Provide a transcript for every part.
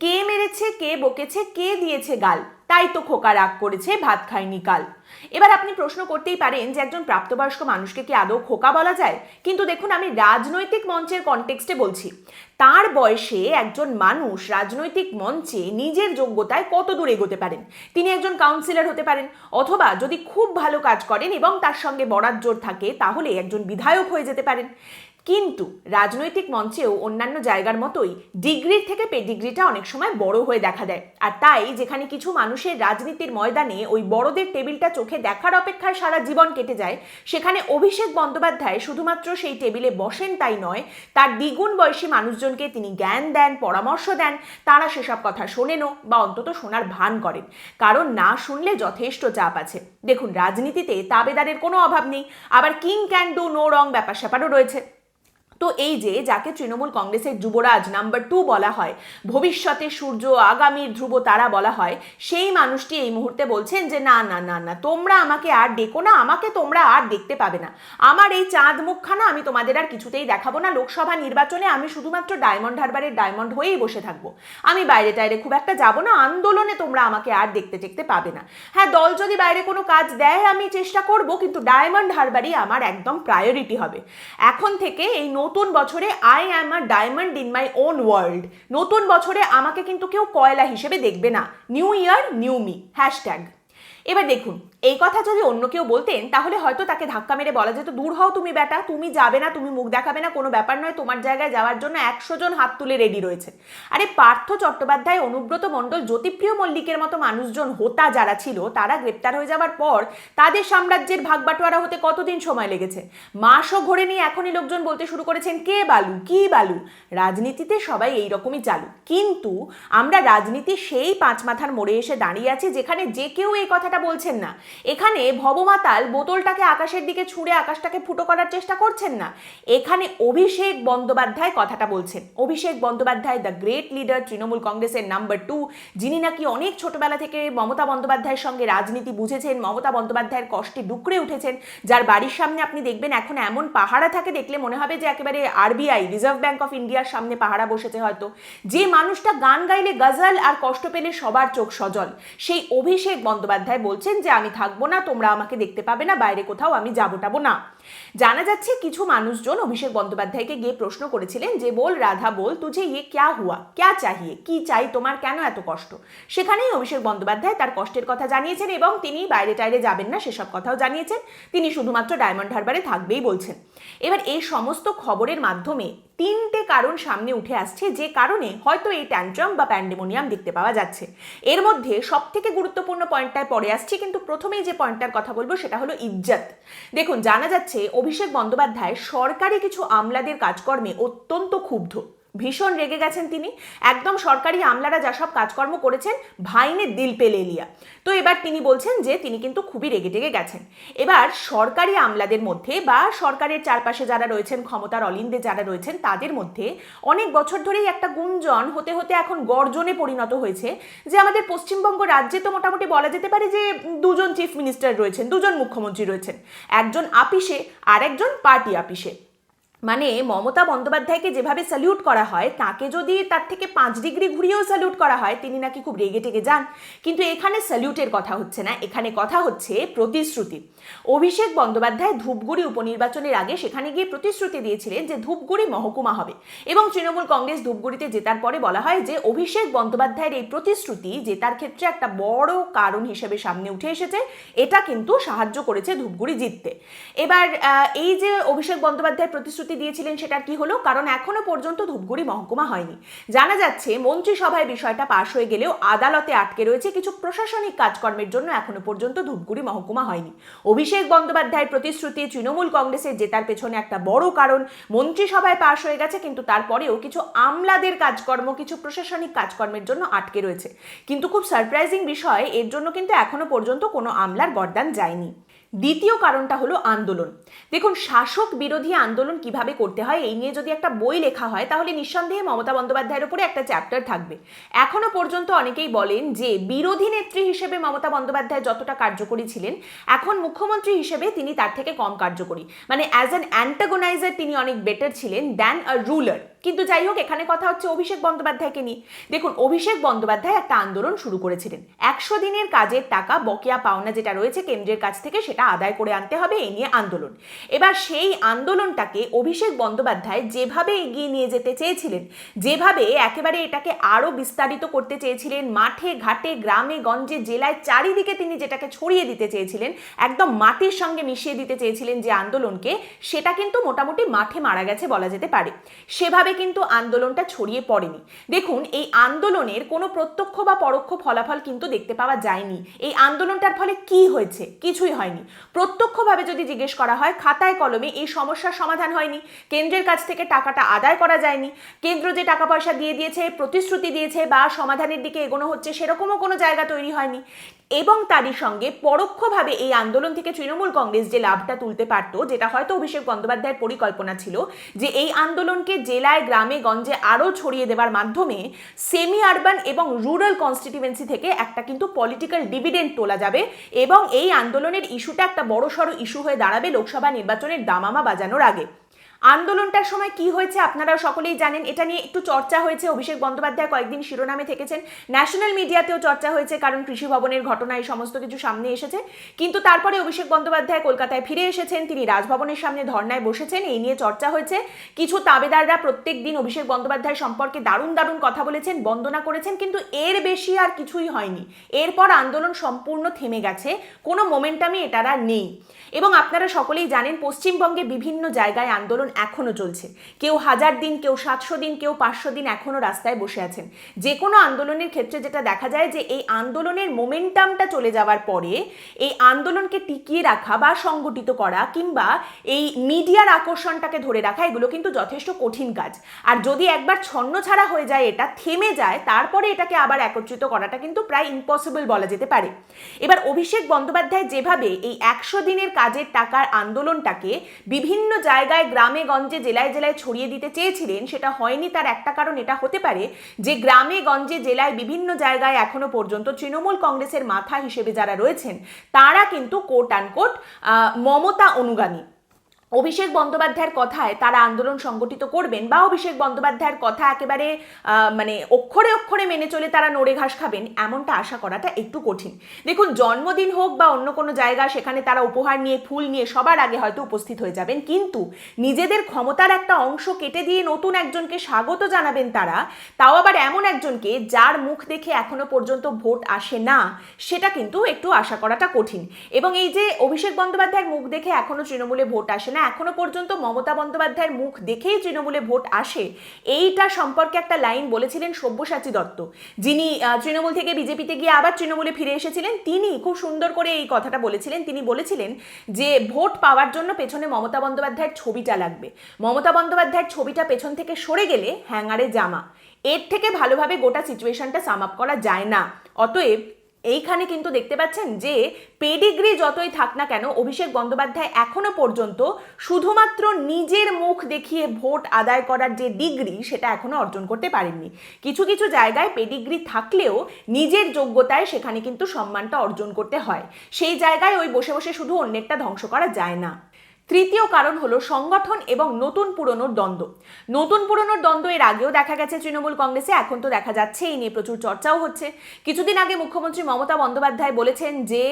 কে মেরেছে, কে বকেছে, কে দিয়েছে গাল? তাই তো খোকা রাগ করেছে, ভাত খায়নি কাল। এবার আপনি প্রশ্ন করতেই পারেন যে একজন প্রাপ্তবয়স্ক মানুষকে কি আদৌ খোকা বলা যায়? কিন্তু দেখুন, আমি রাজনৈতিক মঞ্চের কনটেক্সটে বলছি। তার বয়সে একজন মানুষ রাজনৈতিক মঞ্চে নিজের যোগ্যতায় কত দূর এগোতে পারেন? তিনি একজন কাউন্সিলর হতে পারেন, অথবা যদি খুব ভালো কাজ করেন এবং তার সঙ্গে বরাত জোর থাকে, তাহলে একজন বিধায়ক হয়ে যেতে পারেন। কিন্তু রাজনৈতিক মঞ্চেও অন্যান্য জায়গার মতোই ডিগ্রির থেকে পেডিগ্রিটা অনেক সময় বড় হয়ে দেখা দেয়। আর তাই যেখানে কিছু মানুষের রাজনীতির ময়দানে ওই বড়দের টেবিলটা চোখে দেখার অপেক্ষায় সারা জীবন কেটে যায়, সেখানে অভিষেক বন্দ্যোপাধ্যায় শুধুমাত্র সেই টেবিলে বসেন তাই নয়, তার দ্বিগুণ বয়সী মানুষজনকে তিনি জ্ঞান দেন, পরামর্শ দেন, তারা সেসব কথা শোনেনও বা অন্তত শোনার ভান করেন। কারণ না শুনলে যথেষ্ট চাপ আছে। দেখুন, রাজনীতিতে তাবেদারের কোনো অভাব নেই। আবার king can do no wrong ব্যাপার স্যাপারও রয়েছে। তো এই যে, যাকে তৃণমূল কংগ্রেসের যুবরাজ নাম্বার টু বলা হয়, ভবিষ্যতে সূর্য আগামীর ধ্রুব তারা বলা হয়, সেই মানুষটি এই মুহূর্তে বলছেন যে, না না না না, তোমরা আমাকে আর ডেকো না, আমাকে তোমরা আর দেখতে পাবে না। আমার এই চাঁদ মুখখানা আমি তোমাদের আর কিছুতেই দেখাবো না। লোকসভা নির্বাচনে আমি শুধুমাত্র ডায়মন্ড হারবারের ডায়মন্ড হয়েই বসে থাকব। আমি বাইরে টাইরে খুব একটা যাব না, আন্দোলনে তোমরা আমাকে আর দেখতে দেখতে পাবে না। হ্যাঁ দল যদি বাইরে কোনো কাজ দেয়, আমি চেষ্টা করব, কিন্তু ডায়মন্ড হারবারই আমার একদম প্রায়োরিটি হবে। এখন থেকে এই নতুন বছরে I am a diamond in my own world নতুন বছরে আমাকে কিন্তু কেউ কয়লা হিসেবে দেখবে না। New year new me hashtag এবার দেখুন, এই কথা যদি অন্য কেউ বলতেন, তাহলে হয়তো তাকে ধাক্কা মেরে বলা যেত, দূর হও তুমি বেটা, তুমি যাবে না, তুমি মুখ দেখাবে না, কোনো ব্যাপার নয়, তোমার জায়গায় যাওয়ার জন্য একশো জন হাত তুলে রেডি রয়েছে। আরে পার্থ চট্টোপাধ্যায়, অনুব্রত মণ্ডল, জ্যোতিপ্রিয় মল্লিকের মতো মানুষজন, হোতা যারা ছিল, তারা গ্রেপ্তার হয়ে যাওয়ার পর, তাদের সাম্রাজ্যের ভাগ বাটোয়ারা হতে কতদিন সময় লেগেছে? মাসও ঘোরে নিয়ে এখনই লোকজন বলতে শুরু করেছেন, কে বালু, কি বালু? রাজনীতিতে সবাই এই রকমই চালু। কিন্তু আমরা রাজনীতি সেই পাঁচ মাথার মোড়ে এসে দাঁড়িয়ে আছি, যেখানে যে কেউ এই কথাটা বলছেন না। এখানে ভবমাতাল বোতলটাকে আকাশের দিকে ছুঁড়ে আকাশটাকে ফুটো করার চেষ্টা করছেন না। এখানে অভিষেক বন্দ্যোপাধ্যায় কথাটা বলছেন। Abhishek Bandyopadhyay the great leader Trinamool কংগ্রেসের নাম্বার টু যিনি নাকি অনেক ছোটবেলা থেকে মমতা বন্দ্যোপাধ্যায়ের সঙ্গে রাজনীতি বুঝেছেন, মমতা বন্দ্যোপাধ্যায়ের কষ্টে ডুকরে উঠেছেন। যার বাড়ির সামনে আপনি দেখবেন এখন এমন পাহারা থাকে, দেখলে মনে হবে যে একেবারে আরবিআই রিজার্ভ ব্যাঙ্ক অফ ইন্ডিয়ার সামনে পাহারা বসেছে হয়তো। যে মানুষটা গান গাইলে গজল আর কষ্ট পেলে সবার চোখ সজল, সেই অভিষেক বন্দ্যোপাধ্যায় বলছেন যে আমি থাকব না, তোমরা আমাকে দেখতে পাবে না, বাইরে কোথাও আমি যাব টাবো না। জানা যাচ্ছে কিছু মানুষজন অভিষেক বন্দ্যোপাধ্যায়কে গিয়ে প্রশ্ন করেছিলেন যে, বল, রাধা বল, তুঝে ইয়ে ক্যা হুয়া? ক্যা চাহিয়ে? কি চাই তোমার? কেন এত কষ্ট? সেখানেই অভিষেক বন্দ্যোপাধ্যায় তার কষ্টের কথা জানিয়েছেন এবং তিনি বাইরে টাইরে যাবেন না, সেসব কথাও জানিয়েছেন। তিনি শুধুমাত্র ডায়মন্ড হারবারে থাকবেই বলছেন। এবার এই সমস্ত খবরের মাধ্যমে তিনটে কারণ সামনে উঠে আসছে, যে কারণে হয়তো এই ট্যান্ট্রাম বা প্যান্ডেমোনিয়াম দেখতে পাওয়া যাচ্ছে। এর মধ্যে সব থেকে গুরুত্বপূর্ণ পয়েন্টটায় পরে আসছি, কিন্তু প্রথমেই যে পয়েন্টটার কথা বলব সেটা হলো ইজ্জত। দেখুন, জানা যাচ্ছে অভিষেক বন্দ্যোপাধ্যায় সরকারি কিছু আমলাদের কাজকর্মে অত্যন্ত ক্ষুব্ধ। ভীষণ রেগে গেছেন তিনি। একদম সরকারি আমলারা যা সব কাজকর্ম করেছেন, ভাইনে দিল পেলে এলিয়া। তো এবার তিনি বলছেন যে, তিনি কিন্তু খুবই রেগে টেগে গেছেন। এবার সরকারি আমলাদের মধ্যে বা সরকারের চারপাশে যারা রয়েছেন, ক্ষমতার অলিন্দে যারা রয়েছেন, তাদের মধ্যে অনেক বছর ধরেই একটা গুঞ্জন হতে হতে এখন গর্জনে পরিণত হয়েছে যে, আমাদের পশ্চিমবঙ্গ রাজ্যে তো মোটামুটি বলা যেতে পারে যে, দুজন চিফ মিনিস্টার রয়েছেন, দুজন মুখ্যমন্ত্রী রয়েছেন। একজন আপিসে আর একজন পার্টি আপিসে। মানে মমতা বন্দ্যোপাধ্যায়কে যেভাবে স্যালিউট করা হয়, তাকে যদি তার থেকে পাঁচ ডিগ্রি ঘুরিয়েও স্যালিউট করা হয়, তিনি নাকি খুব রেগে টেগে যান। কিন্তু এখানে স্যালিউটের কথা হচ্ছে না, এখানে কথা হচ্ছে প্রতিশ্রুতি। অভিষেক বন্দ্যোপাধ্যায় ধূপগুড়ি উপনির্বাচনের আগে সেখানে গিয়ে প্রতিশ্রুতি দিয়েছিলেন যে ধূপগুড়ি মহকুমা হবে। এবং তৃণমূল কংগ্রেস ধূপগুড়িতে জেতার পরে বলা হয় যে অভিষেক বন্দ্যোপাধ্যায়ের এই প্রতিশ্রুতি জেতার ক্ষেত্রে একটা বড় কারণ হিসেবে সামনে উঠে এসেছে, এটা কিন্তু সাহায্য করেছে ধূপগুড়ি জিততে। এবার এই যে অভিষেক বন্দ্যোপাধ্যায়ের প্রতিশ্রুতি দিয়েছিলেন সেটার কি হলো? কারণ এখনও পর্যন্ত ধূপগুড়ি মহকুমা হয়নি। জানা যাচ্ছে, মন্ত্রিসভায় বিষয়টা পাশ হয়ে গেলেও আদালতে আটকে রয়েছে কিছু প্রশাসনিক কাজকর্মের জন্য এখনও পর্যন্ত ধূপগুড়ি মহকুমা হয়নি। অভিষেক বন্দ্যোপাধ্যায়ের প্রতিশ্রুতি, তৃণমূল কংগ্রেসের জেতার পেছনে একটা বড় কারণ, মন্ত্রিসভায় পাশ হয়ে গেছে, কিন্তু তারপরেও কিছু আমলাদের কাজকর্ম, কিছু প্রশাসনিক কাজকর্মের জন্য আটকে রয়েছে। কিন্তু খুব সারপ্রাইজিং বিষয়, এর জন্য কিন্তু এখনও পর্যন্ত কোনো আমলার বরদান যায়নি। দ্বিতীয় কারণটা হলো আন্দোলন। দেখুন, শাসক বিরোধী আন্দোলন কীভাবে করতে হয়, এই নিয়ে যদি একটা বই লেখা হয়, তাহলে নিঃসন্দেহে মমতা বন্দ্যোপাধ্যায়ের উপরে একটা চ্যাপ্টার থাকবে। এখনও পর্যন্ত অনেকেই বলেন যে, বিরোধী নেত্রী হিসেবে মমতা বন্দ্যোপাধ্যায় যতটা কার্যকরী ছিলেন, এখন মুখ্যমন্ত্রী হিসেবে তিনি তার থেকে কম কার্যকরী। মানে অ্যাজ অ্যান অ্যান্টাগোনাইজার তিনি অনেক বেটার ছিলেন দ্যান আ রুলার কিন্তু যাই হোক, এখানে কথা হচ্ছে অভিষেক বন্দ্যোপাধ্যায়কে নিয়ে। দেখুন, অভিষেক বন্দ্যোপাধ্যায় একটা আন্দোলন শুরু করেছিলেন। একশো দিনের কাজের টাকা, বকেয়া পাওনা যেটা রয়েছে কেন্দ্রের কাছ থেকে, সেটা আদায় করে আনতে হবে এই নিয়ে আন্দোলন। এবার সেই আন্দোলনটাকে অভিষেক বন্দ্যোপাধ্যায় যেভাবে এগিয়ে নিয়ে যেতে চেয়েছিলেন, যেভাবে একেবারে এটাকে আরও বিস্তারিত করতে চেয়েছিলেন, মাঠে, ঘাটে, গ্রামে, গঞ্জে, জেলায়, চারিদিকে তিনি যেটাকে ছড়িয়ে দিতে চেয়েছিলেন, একদম মাটির সঙ্গে মিশিয়ে দিতে চেয়েছিলেন যে আন্দোলনকে, সেটা কিন্তু মোটামুটি মাঠে মারা গেছে বলা যেতে পারে। সেভাবে কিন্তু আন্দোলনটা ছড়িয়ে পড়েনি। দেখুন, এই আন্দোলনের কোনো প্রত্যক্ষ বা পরোক্ষ ফলাফল কিন্তু দেখতে পাওয়া যায়নি। এই আন্দোলনটার ফলে কি হয়েছে? কিছুই হয়নি। প্রত্যক্ষভাবে যদি জিজ্ঞেস করা হয়, খাতায় কলমে এই সমস্যার সমাধান হয়নি। কেন্দ্রের কাছ থেকে টাকাটা আদায় করা যায়নি। কেন্দ্র যে টাকা পয়সা দিয়ে দিয়েছে, প্রতিশ্রুতি দিয়েছে বা সমাধানের দিকে এগোনো হচ্ছে, সেরকমও কোনো জায়গা তৈরি হয়নি। এবং তারই সঙ্গে পরোক্ষভাবে এই আন্দোলন থেকে তৃণমূল কংগ্রেস যে লাভটা তুলতে পারত, যেটা হয়তো অভিষেক বন্দ্যোপাধ্যায়ের পরিকল্পনা ছিল, যে এই আন্দোলনকে জেলায়, গ্রামে, গঞ্জে আরও ছড়িয়ে দেওয়ার মাধ্যমে সেমি আরবান এবং রুরাল কনস্টিটিউয়েন্সি থেকে একটা কিন্তু পলিটিক্যাল ডিভিডেন্ড তোলা যাবে এবং এই আন্দোলনের ইস্যুটা একটা বড়সড় ইস্যু হয়ে দাঁড়াবে লোকসভা নির্বাচনের দামামা বাজানোর আগে। আন্দোলনটার সময় কি হয়েছে আপনারা সকলেই জানেন। এটা নিয়ে একটু চর্চা হয়েছে। অভিষেক বন্দ্যোপাধ্যায় কয়েকদিন শিরোনামে থেকেছেন। ন্যাশনাল মিডিয়াতেও চর্চা হয়েছে কারণ কৃষি ভবনের ঘটনা এই সমস্ত কিছু সামনে এসেছে। কিন্তু তারপরে অভিষেক বন্দ্যোপাধ্যায় কলকাতায় ফিরে এসেছেন। তিনি রাজভবনের সামনে ধর্নায় বসেছেন। এই নিয়ে চর্চা হয়েছে। কিছু তাবেদাররা প্রত্যেক দিন অভিষেক বন্দ্যোপাধ্যায় সম্পর্কে দারুণ দারুণ কথা বলেছেন, বন্দনা করেছেন। কিন্তু এর বেশি আর কিছুই হয়নি। এরপর আন্দোলন সম্পূর্ণ থেমে গেছে। কোনো মোমেন্টামই এটারা নেই। এবং আপনারা সকলেই জানেন পশ্চিমবঙ্গে বিভিন্ন জায়গায় আন্দোলন এখনও চলছে। কেউ হাজার দিন, কেউ সাতশো দিন, কেউ পাঁচশো দিন এখনও রাস্তায় বসে আছেন। যে কোনো আন্দোলনের ক্ষেত্রে যেটা দেখা যায় যে এই আন্দোলনের মোমেন্টামটা চলে যাওয়ার পরে এই আন্দোলনকে টিকিয়ে রাখা বা সংগঠিত করা কিংবা এই মিডিয়ার আকর্ষণটাকে ধরে রাখা, এগুলো কিন্তু যথেষ্ট কঠিন কাজ। আর যদি একবার ছন্ন ছাড়া হয়ে যায় এটা, থেমে যায়, তারপরে এটাকে আবার একত্রিত করাটা কিন্তু প্রায় ইম্পসিবল বলা যেতে পারে। এবার অভিষেক বন্দ্যোপাধ্যায় যেভাবে এই একশো দিনের কাজের টাকার আন্দোলনটাকে বিভিন্ন জায়গায় গ্রামে, গঞ্জে, জেলায় জেলায় ছড়িয়ে দিতে চেয়েছিলেন, সেটা হয়নি তার একটা কারণ, এটা হতে পারে যে গ্রামে, গঞ্জে, জেলায় বিভিন্ন জায়গায় এখনও পর্যন্ত তৃণমূল কংগ্রেসের মাথা হিসেবে যারা রয়েছেন, তারা কিন্তু কোট আনকোট মমতা অনুগামী। অভিষেক বন্দ্যোপাধ্যায়ের কথায় তারা আন্দোলন সংগঠিত করবেন বা অভিষেক বন্দ্যোপাধ্যায়ের কথা একেবারে মানে অক্ষরে অক্ষরে মেনে চলে তারা নড়ে ঘাস খাবেন এমনটা আশা করাটা একটু কঠিন। দেখুন, জন্মদিন হোক বা অন্য কোনো জায়গা সেখানে তারা উপহার নিয়ে, ফুল নিয়ে সবার আগে হয়তো উপস্থিত হয়ে যাবেন। কিন্তু নিজেদের ক্ষমতার একটা অংশ কেটে দিয়ে নতুন একজনকে স্বাগত জানাবেন তারা, তাও আবার এমন একজনকে যার মুখ দেখে এখনও পর্যন্ত ভোট আসে না, সেটা কিন্তু একটু আশা করাটা কঠিন। এবং এই যে অভিষেক বন্দ্যোপাধ্যায়ের মুখ দেখে এখনও তৃণমূলে ভোট আসে না এখনও পর্যন্ত মমতা বন্দ্যোপাধ্যায়ের মুখ দেখেই তৃণমূলে ভোট আসে। এইটা সম্পর্কে একটা লাইন বলেছিলেন সব্যসাচী দত্ত। যিনি তৃণমূল থেকে বিজেপিতে গিয়ে আবার তৃণমূলে ফিরে এসেছিলেন, তিনি খুব সুন্দর করে এই কথাটা বলেছিলেন। তিনি বলেছিলেন যে, ভোট পাওয়ার জন্য পেছনে মমতা বন্দ্যোপাধ্যায়ের ছবিটা লাগবে। মমতা বন্দ্যোপাধ্যায়ের ছবিটা পেছন থেকে সরে গেলে হ্যাঙ্গারে জামা। এর থেকে ভালোভাবে গোটা সিচুয়েশনটা সাম আপ করা যায় না। অতএব এইখানে কিন্তু দেখতে পাচ্ছেন যে পেডিগ্রি যতই থাক না কেন, অভিষেক বন্দ্যোপাধ্যায় এখনও পর্যন্ত শুধুমাত্র নিজের মুখ দেখিয়ে ভোট আদায় করার যে ডিগ্রি, সেটা এখনও অর্জন করতে পারেননি। কিছু কিছু জায়গায় পেডিগ্রি থাকলেও নিজের যোগ্যতায় সেখানে কিন্তু সম্মানটা অর্জন করতে হয়। সেই জায়গায় ওই বসে বসে শুধু অন্যেরটা ধ্বংস করা যায় না। তৃতীয় কারণ হলো সংগঠন এবং নতুন পুরনোর দ্বন্দ্ব। নতুন পুরনোর দ্বন্দ্ব এর আগেও দেখা গেছে তৃণমূল কংগ্রেসে, এখন তো দেখা যাচ্ছে, এই নিয়ে প্রচুর চর্চাও হচ্ছে। কিছুদিন আগে মুখ্যমন্ত্রী মমতা বন্দ্যোপাধ্যায় বলেছেন যে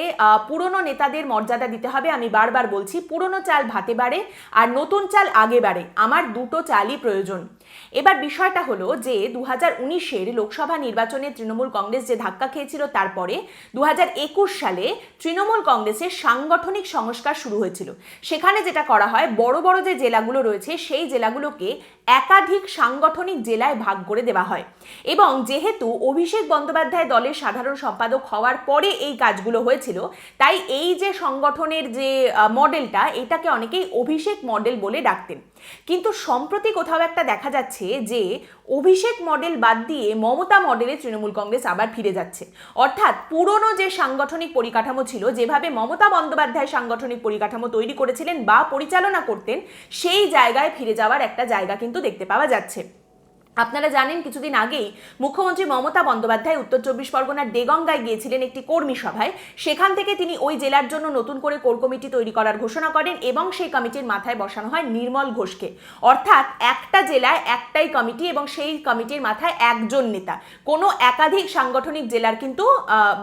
পুরনো নেতাদের মর্যাদা দিতে হবে। আমি বারবার বলছি, পুরনো চাল ভাতে বাড়ে আর নতুন চাল আগে বাড়ে। আমার দুটো চালই প্রয়োজন। এবার বিষয়টা হলো যে দু হাজার উনিশের লোকসভা নির্বাচনে তৃণমূল কংগ্রেস যে ধাক্কা খেয়েছিল তারপরে দু হাজার একুশ সালে তৃণমূল কংগ্রেসের সাংগঠনিক সংস্কার শুরু হয়েছিল। সেখানে যেটা করা হয়, বড় বড় যে জেলাগুলো রয়েছে সেই জেলাগুলোকে একাধিক সাংগঠনিক জেলায় ভাগ করে দেওয়া হয়। এবং যেহেতু অভিষেক বন্দ্যোপাধ্যায় দলের সাধারণ সম্পাদক হওয়ার পরে এই কাজগুলো হয়েছিল, তাই এই যে সংগঠনের যে মডেলটা, এটাকে অনেকেই অভিষেক মডেল বলে ডাকতেন। কিন্তু সম্প্রতি কোথাও একটা দেখা যাচ্ছে যে অভিষেক মডেল বাদ দিয়ে মমতা মডেলে তৃণমূল কংগ্রেস আবার ফিরে যাচ্ছে। অর্থাৎ পুরনো যে সাংগঠনিক পরিকাঠামো ছিল, যেভাবে মমতা বন্দ্যোপাধ্যায় সাংগঠনিক পরিকাঠামো তৈরি করেছিলেন বা পরিচালনা করতেন, সেই জায়গায় ফিরে যাওয়ার একটা জায়গা কিন্তু দেখতে পাওয়া যাচ্ছে। আপনারা জানেন, কিছুদিন আগেই মুখ্যমন্ত্রী মমতা বন্দ্যোপাধ্যায় উত্তর চব্বিশ পরগনার দেগঙ্গায় গিয়েছিলেন একটি কর্মী সভায়। সেখান থেকে তিনি ওই জেলার জন্য নতুন করে কোর কমিটি তৈরি করার ঘোষণা করেন এবং সেই কমিটির মাথায় বসানো হয় নির্মল ঘোষকে। অর্থাৎ একটা জেলায় একটাই কমিটি এবং সেই কমিটির মাথায় একজন নেতা। কোনো একাধিক সাংগঠনিক জেলার কিন্তু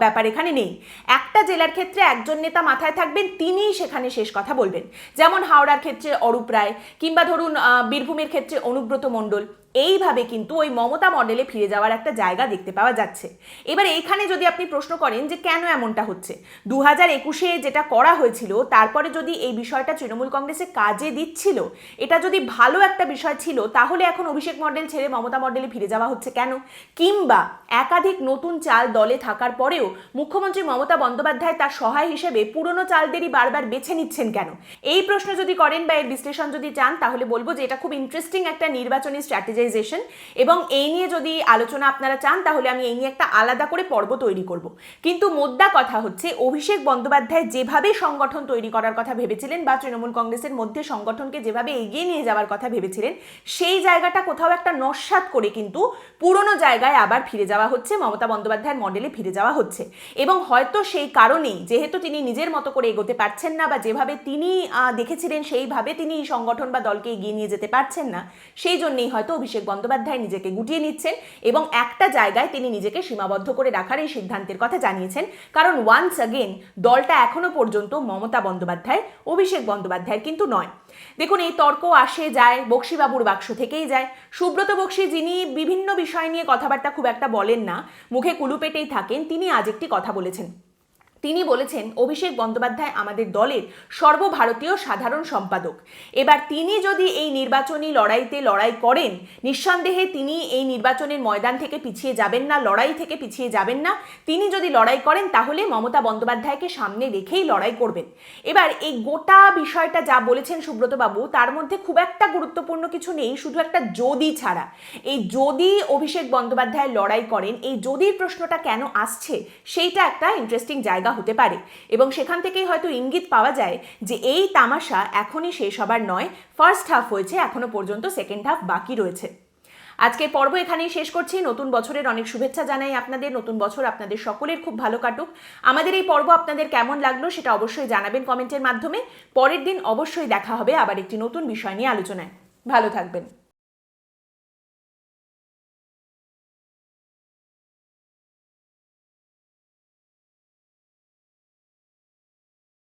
ব্যাপার এখানে নেই। একটা জেলার ক্ষেত্রে একজন নেতা মাথায় থাকবেন, তিনিই সেখানে শেষ কথা বলবেন। যেমন হাওড়ার ক্ষেত্রে অরূপ রায় কিংবা ধরুন বীরভূমের ক্ষেত্রে অনুব্রত মণ্ডল। এইভাবে কিন্তু ওই মমতা মডেলে ফিরে যাওয়ার একটা জায়গা দেখতে পাওয়া যাচ্ছে। এবার এইখানে যদি আপনি প্রশ্ন করেন যে কেন এমনটা হচ্ছে? দু হাজার একুশে যেটা করা হয়েছিল, তারপরে যদি এই বিষয়টা তৃণমূল কংগ্রেসে কাজে দিচ্ছিল, এটা যদি ভালো একটা বিষয় ছিল, তাহলে এখন অভিষেক মডেল ছেড়ে মমতা মডেলে ফিরে যাওয়া হচ্ছে কেন? কিংবা একাধিক নতুন চাল দলে থাকার পরেও মুখ্যমন্ত্রী মমতা বন্দ্যোপাধ্যায় তার সহায় হিসেবে পুরনো চালদেরই বারবার বেছে নিচ্ছেন কেন? এই প্রশ্ন যদি করেন বা এর বিশ্লেষণ যদি চান, তাহলে বলব যে এটা খুব ইন্টারেস্টিং একটা নির্বাচনী স্ট্র্যাটেজাইজেশন এবং এই নিয়ে যদি আলোচনা আপনারা চান, তাহলে আমি এই নিয়ে একটা আলাদা করে পর্ব তৈরি করব। কিন্তু মোদ্দা কথা হচ্ছে, অভিষেক বন্দ্যোপাধ্যায় যেভাবে সংগঠন তৈরি করার কথা ভেবেছিলেন বা তৃণমূল কংগ্রেসের মধ্যে সংগঠনকে যেভাবে এগিয়ে নিয়ে যাওয়ার কথা ভেবেছিলেন, সেই জায়গাটা কোথাও একটা নস্বাত করে কিন্তু পুরনো জায়গায় আবার ফিরে যাওয়া হচ্ছে, মমতা বন্দ্যোপাধ্যায়ের মডেলে ফিরে যাওয়া হচ্ছে। এবং হয়তো সেই কারণেই, যেহেতু তিনি নিজের মতো করে এগোতে পারছেন না বা যেভাবে তিনি দেখেছিলেন সেইভাবে তিনি সংগঠন বা দলকে এগিয়ে নিয়ে যেতে পারছেন না, সেই জন্যই হয়তো অভিষেক বন্দ্যোপাধ্যায় নিজেকে গুটিয়ে নিচ্ছেন এবং একটা জায়গায় তিনি নিজেকে সীমাবদ্ধ করে রাখার এই সিদ্ধান্তের কথা জানিয়েছেন। কারণ ওয়ান্স অ্যাগেন দলটা এখনও পর্যন্ত মমতা বন্দ্যোপাধ্যায়, অভিষেক বন্দ্যোপাধ্যায়ের কিন্তু নয়। দেখুন, এই তর্ক আসে, যায়, বক্সিবাবুর বাক্স থেকেই যায়। সুব্রত বক্সি যিনি বিভিন্ন বিষয় নিয়ে কথাবার্তা খুব একটা বলেন না, মুখে কুলুপেটেই থাকেন, তিনি আজ একটি কথা বলেছেন। তিনি বলেছেন, অভিষেক বন্দ্যোপাধ্যায় আমাদের দলের সর্বভারতীয় সাধারণ সম্পাদক। এবার তিনি যদি এই নির্বাচনী লড়াইতে লড়াই করেন, নিঃসন্দেহে তিনি এই নির্বাচনের ময়দান থেকে পিছিয়ে যাবেন না, লড়াই থেকে পিছিয়ে যাবেন না। তিনি যদি লড়াই করেন, তাহলে মমতা বন্দ্যোপাধ্যায়কে সামনে রেখেই লড়াই করবেন। এবার এই গোটা বিষয়টা যা বলেছেন সুব্রতবাবু, তার মধ্যে খুব একটা গুরুত্বপূর্ণ কিছু নেই, শুধু একটা যদি ছাড়া। এই যদি অভিষেক বন্দ্যোপাধ্যায় লড়াই করেন, এই যদির প্রশ্নটা কেন আসছে, সেইটা একটা ইন্টারেস্টিং জায়গা হতে পারে। এবং সেখান থেকেই হয়তো ইঙ্গিত পাওয়া যায় যে এই তামাশা এখনই শেষ হবার নয় ফার্স্ট হাফ হয়েছে, এখনও পর্যন্ত সেকেন্ড হাফ বাকি রয়েছে। আজকের পর্ব এখানেই শেষ করছি। নতুন বছরের অনেক শুভেচ্ছা জানাই আপনাদের। নতুন বছর আপনাদের সকলের খুব ভালো কাটুক। আমাদের এই পর্ব আপনাদের কেমন লাগল সেটা অবশ্যই জানাবেন কমেন্টের মাধ্যমে। পরের দিন অবশ্যই দেখা হবে আবার একটি নতুন বিষয় নিয়ে আলোচনায়। ভালো থাকবেন।